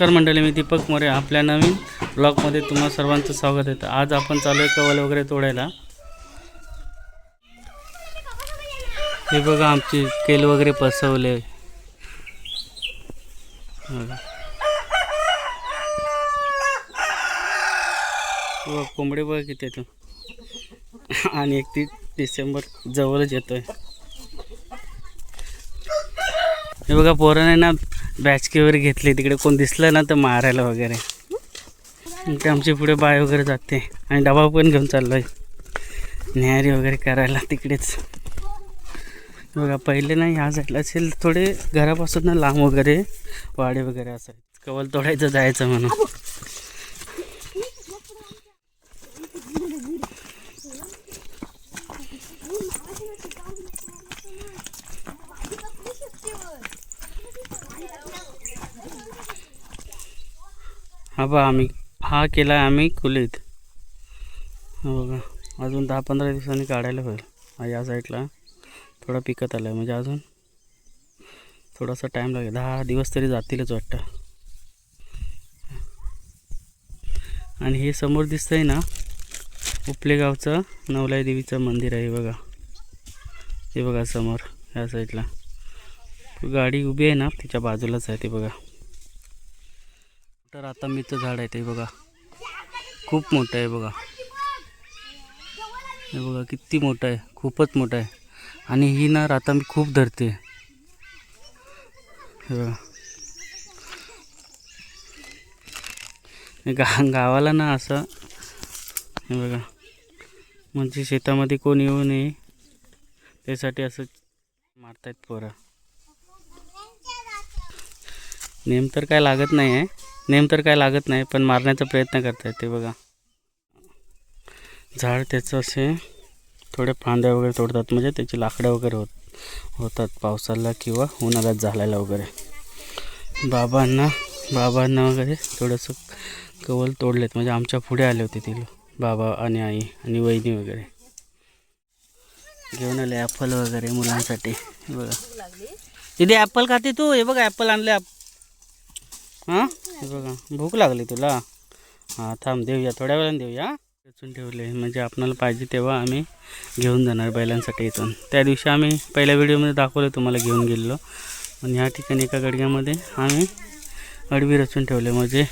नमस्कार मंडळी मी दीपक मोरे आपल्या नवीन ब्लॉगमध्ये तुम्हाला सर्वांचं स्वागत आहे. आज आपण चालू आहे कवल वगैरे तोडायला. हे बघा आमची केल वगैरे पसवले कोंबडे बघा किती येतो आणि एकतीस डिसेंबर जवळच येतोय. हे बघा पोरांना बॅचके वगैरे घेतले तिकडे कोण दिसलं ना तर मारायला वगैरे. ते आमची पुढे बाय वगैरे जाते. आणि डबा पण घेऊन चाललो आहे न्यारी वगैरे करायला तिकडेच. बघा पहिले ना ह्या साईडला असेल थोडे घरापासून ना लांब वगैरे वाडे वगैरे असायचे. कवल तोडायचं जायचं म्हणून. हा बा आम्ही हा केला आहे आम्ही कुलीत. बघा अजून दहा पंधरा दिवसांनी काढायला होईल. या साईडला थोडा पिकत आला आहे म्हणजे अजून थोडासा टाईम लागेल. दहा दिवस तरी जातीलच वाटतं. आणि हे समोर दिसतंय ना उपलेगावचं नवलाई देवीचं मंदिर आहे बघा. हे बघा समोर ह्या साईडला. गाडी उभी आहे ना तिच्या बाजूलाच आहे ते बघा. तर आता मीचं झाड आहे ते बघा. खूप मोठं आहे बघा. हे बघा किती मोठं आहे. खूपच मोठं आहे. आणि ही ना आता मी खूप धरते. बघा. हे गा गावाला ना असं हे बघा. म्हणजे शेतामध्ये कोण येऊ नये त्यासाठी असं मारतायत पोरं. नेम तर काय लागत नाही आहे नेम तर काय लागत नाही पण मारण्याचा प्रयत्न करतात ते बघा. झाड त्याचं असे थोड्या फांद्या वगैरे तोडतात म्हणजे त्याची लाकडं वगैरे होत होतात पावसाला किंवा उन्हाळ्यात झाल्याला वगैरे. बाबांना बाबांना वगैरे थोडंसं कवल तोडलेत म्हणजे आमच्या पुढे आले होते ते बाबा आणि आई आणि वहिनी वगैरे. घेऊन आले ॲपल वगैरे मुलांसाठी बघा. तिथे ॲपल खाते तू? हे बघा ॲपल आणले हां? बघा भूक लागली तुला? हां थांब देऊया थोड्या वेळाने देऊया रचून ठेवले म्हणजे आपणाला पाहिजे तेव्हा आम्ही घेऊन जाणार बैलांसाठी इथून. त्या दिवशी आम्ही पहिल्या व्हिडिओमध्ये दाखवलं तुम्हाला घेऊन गेलेलो. पण ह्या ठिकाणी एका गडग्यामध्ये आम्ही अडवी रचून ठेवले म्हणजे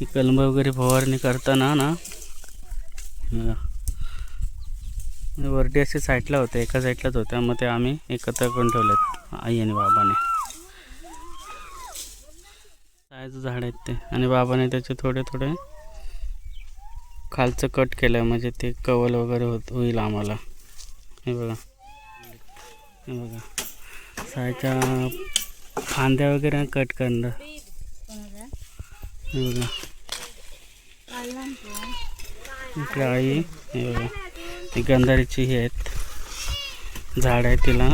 ही कलम वगैरे फवारणी करताना ना वरडी असे साईडला होते एका साईडलाच होत्या मग ते आम्ही एकत्र करून ठेवलेत आई आणि बाबाने. सायचं झाड आहेत ते. आणि बाबाने त्याचे थोडे थोडे खालचं कट केलं आहे म्हणजे ते कवल वगैरे होत होईल आम्हाला. हे बघा. हे बघा. सायच्या फांद्या वगैरे कट करणं हे बघा. इकडे आई हे बघा. ती गंधारीची ही आहेत. झाड आहे तिला.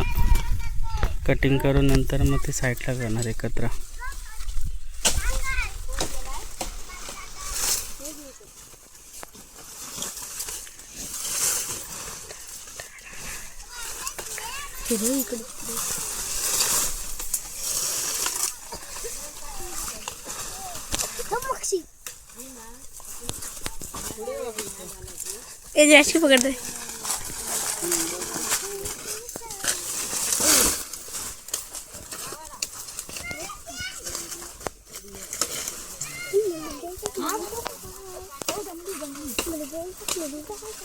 कटिंग करून नंतर मग ते साईडला करणार एकत्र. ए जैश पकड़ दे थांबा पाच मिनिटं थांब झाला या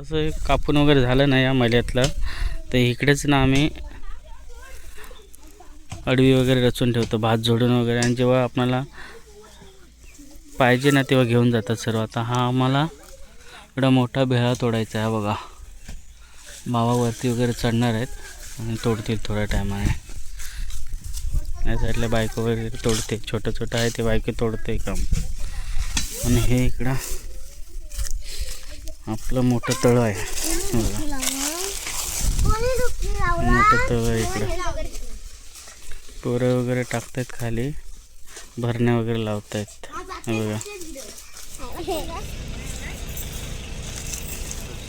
असं कापून वगैरे झालं ना या महिल्यातलं तर इकडेच ना आम्ही अडवी वगैरे रचून ठेवतो भात जोडून वगैरे. आणि जेव्हा आपल्याला पाहिजे ना तेव्हा घेऊन जातात सर्व. आता हा आम्हाला एवढा मोठा भेळा तोडायचा आहे बघा. मावावरती वगैरे चढणार आहेत. आणि तोडतील थोड्या टायमाने या साईडला बायको वगैरे तोडते. छोटं छोटं आहे ते बायको तोडते काम. आणि हे इकडं आपलं मोठं तळं आहे. मोठं तळं आहे इकडं. पोरं वगैरे टाकतायत खाली. भरण्या वगैरे लावतायत. आहेत बघा.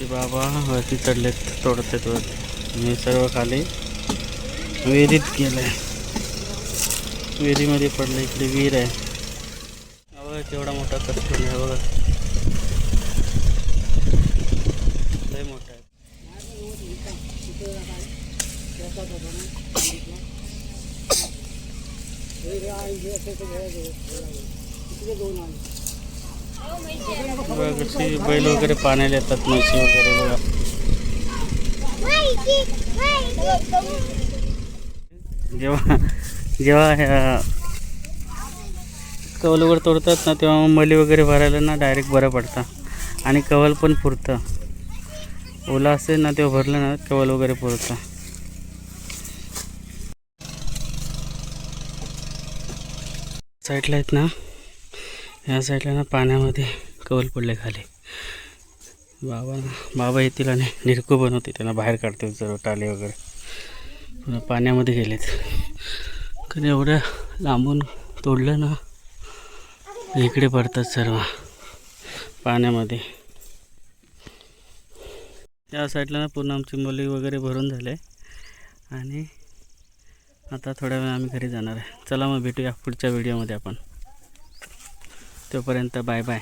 बाबा वरती चढलेत तोडत आहेत वरती मी सर्व खाली। विहिरीत गेलंय विहिरीमध्ये पडलं इकडे विहीर आहे बघा केवढा आहे मोठा आहे बघा कशी बैल वगैरे पाण्याला येतात म्हशी वगैरे बघा. जेव्हा जेव्हा ह्या कवल वगैरे तोडतात ना तेव्हा मली वगैरे भरायला ना डायरेक्ट बरं पडतं. आणि कवल पण पुरतं. ओला असेल ना तेव्हा भरलं ना कवल वगैरे पुरतं. साईडला आहेत ना ह्या साईडला ना पाण्यामध्ये कवल पडले खाली. बाबा बाबा येतील आणि निरकू बनवते त्यांना बाहेर काढतील सर्व टाले वगैरे. पुन्हा पाण्यामध्ये गेलेत. कारण एवढं लांबून तोडलं ना इकडे पडतात सर्व पाण्यामध्ये. या साईडला ना पूर्ण आमची मुली वगैरे भरून झाले. आणि आता थोड्या वेळ आम्ही घरी जाणार आहे. चला मग भेटूया पुढच्या व्हिडिओमध्ये आपण. तोपर्यंत बाय बाय.